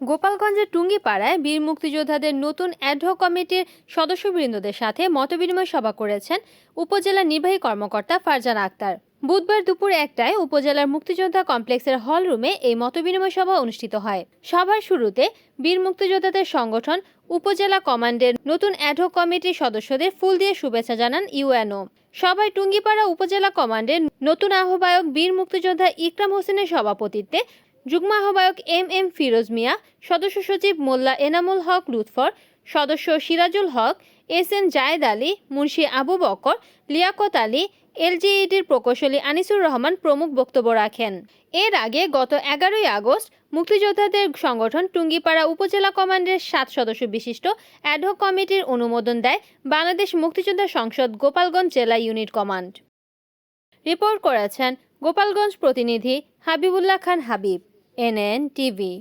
গোপালগঞ্জের টুঙ্গিপাড়ায় বীর মুক্তিযোদ্ধাদের নতুন অ্যাডহক কমিটির সদস্যবৃন্দদের সাথে মতবিনিময় সভা করেছেন উপজেলা নির্বাহী কর্মকর্তা ফারজান আক্তার। বুধবার দুপুর একটায় উপজেলার মুক্তিযোদ্ধা কমপ্লেক্সের হল রুমে এই মতবিনিময় সভা অনুষ্ঠিত হয়। সভার শুরুতে বীর মুক্তিযোদ্ধাদের সংগঠন, উপজেলা কমান্ডের নতুন অ্যাডহক কমিটির সদস্যদের ফুল দিয়ে শুভেচ্ছা জানান ইউএনও। সভায় টুঙ্গিপাড়া উপজেলা কমান্ডের নতুন আহ্বায়ক বীর মুক্তিযোদ্ধা ইকরাম হোসেনের সভাপতিত্বে যুগ্ম আহ্বায়ক এম এম ফিরোজ মিয়া, সদস্য সচিব মোল্লা এনামুল হক লুৎফর, সদস্য সিরাজুল হক, এস এন জায়েদ আলী, মুন্সি আবু বকর, লিয়াকত আলী এলজিইডির প্রকৌশলী আনিসুর রহমান প্রমুখ বক্তব্য রাখেন। এর আগে গত এগারোই আগস্ট মুক্তিযোদ্ধাদের সংগঠন টুঙ্গিপাড়া উপজেলা কমান্ডের সাত সদস্য বিশিষ্ট অ্যাডহক কমিটির অনুমোদন দেয় বাংলাদেশ মুক্তিযোদ্ধা সংসদ গোপালগঞ্জ জেলা ইউনিট কমান্ড। রিপোর্ট করেছেন গোপালগঞ্জ প্রতিনিধি হাবিবুল্লাহ খান হাবিব। NN TV